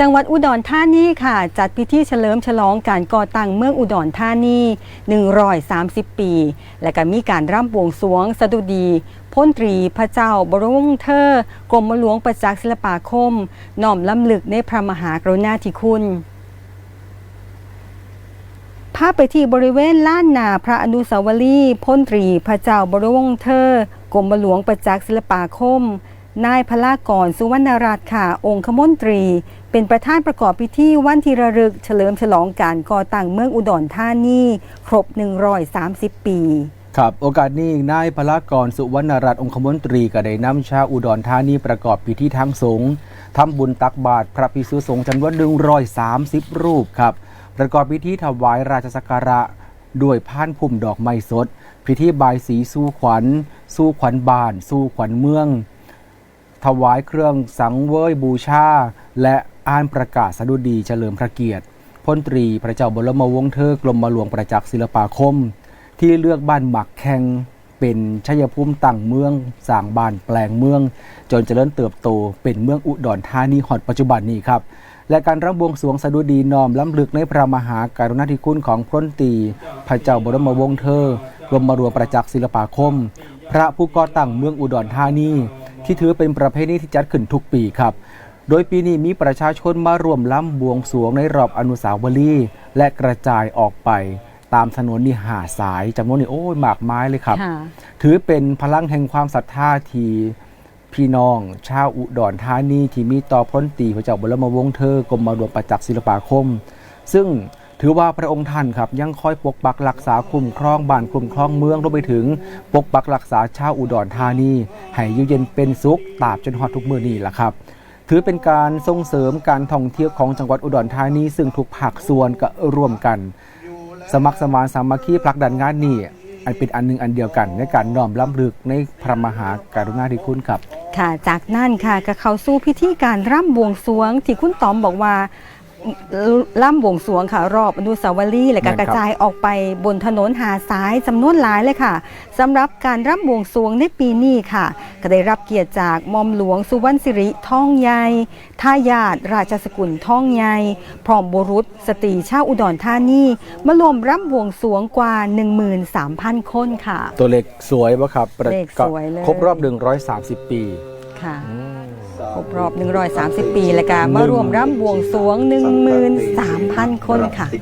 จังหวัดอุดรธานีค่ะ จัดพิธีเฉลิมฉลองการก่อตั้งเมืองอุดรธานี130 ปี และก็มีการร่ำบวงสรวงสดุดีพ้นตรีพระเจ้าบรมวงศ์เธอกรมหลวงประจักษ์ศิลปาคมน้อมล้ำลึกในพระมหากรุณาธิคุณพาพไปที่บริเวณล้านนาพระอนุสาวรีย์พ้นตรีพระเจ้าบรมวงศ์เธอกรมหลวงประจักษ์ศิลปาคม นายพลากรสุวรรณรัตน์ค่ะ องคมนตรี เป็นประธานประกอบพิธีวันทีระลึก เฉลิมฉลองการก่อตั้งเมืองอุดรธานีครบ 130 ปีครับโอกาสนี้นายพลากรสุวรรณรัตน์องคมนตรีก็ได้นำชาวอุดรธานีประกอบพิธีทางสงฆ์ทำบุญตักบาตรพระภิกษุสงฆ์จำนวน130 รูปครับ ประกอบพิธีถวายราชสักการะด้วยพานพุ่มดอกไม้สด พิธีบายสีสู่ขวัญ สู่ขวัญบาน สู่ขวัญเมือง ถวายเครื่องสังเวยบูชา และอ่านประกาศสดุดีเฉลิมพระเกียรติพลตรีพระเจ้าบรมวงศ์เธอกรมหลวงประจักษ์ศิลปาคม ที่เลือกบ้านหมักแข่งเป็นชัยภูมิตั้งเมืองสร้างบ้านแปลงเมือง จนเจริญเติบโตเป็นเมืองอุดรธานีฮอดปัจจุบันนี้ครับและการรับบวงสวงสดุดีนอมล้ำลึกในพระมหาการุณาธิคุณของพลตรีพระเจ้าบรมวงศ์เธอกรมหลวงประจักษ์ศิลปาคม พระผู้ก่อตั้งเมืองอุดรธานี ที่ถือเป็นประเพณีที่จัดขึ้นทุกปีครับ โดยปีนี้มีประชาชนมาร่วมล้ำบวงสรวงในรอบอนุสาวรีย์และกระจายออกไปตามถนนนี่หาสายจำนวนนี่โอ้ยมากมายเลยครับค่ะถือเป็นพลังแห่งความศรัทธาที่พี่น้อง ชาวอุดรธานีที่มีต่อพ้นตรีพระเจ้าบรมวงศ์เธอกรมหลวงประจักษ์ศิลปาคม ซึ่ง ถือว่าพระองค์ท่านครับยังคอยปกปักรักษาคุ้มครองบ้านคุ้มครองเมืองรวมไปถึง ปกปักรักษาชาวอุดรธานีให้อยู่เย็นเป็นสุขตราบจนฮอดทุกมือนี่แหละครับถือเป็นการส่งเสริมการท่องเที่ยวของจังหวัดอุดรธานีซึ่งทุกภาคส่วนก็ร่วมกัน สมัครสมานสามัคคีผลักดันงานนี้อันเป็นอันหนึ่งอันเดียวกันในการน้อมล้ำลึกในพระมหาการุณาธิคุณครับ ค่ะ จากนั้นค่ะก็เข้าสู่พิธีการร่ำบวงสรวงที่คุณต๋อมบอกว่า ร่ำบวงสรวงค่ะ รอบอนุสาวรีย์และก็แม่นครับกระจายออกไปบนถนนหาสายจำนวนหลายเลยค่ะสำหรับการร่ำบวงสรวงในปีนี้ค่ะ ก็ได้รับเกียรติจากหมอมหลวงสุวรรณสิริท่องใหญ่ท่ายาทราชสกุลท่องใหญ่พร้อมบุรุษ สตรีชาวอุดรธานีมารวมร่ำบวงสรวงกว่า 13,000 คนค่ะ ตัวเล็กสวยปะครับประเลขสวยเลยครบรอบ 130 ปีค่ะ ครบรอบ 130 ปีและการมารวมร่ำบวงสรวง 13,000 คนค่ะ 130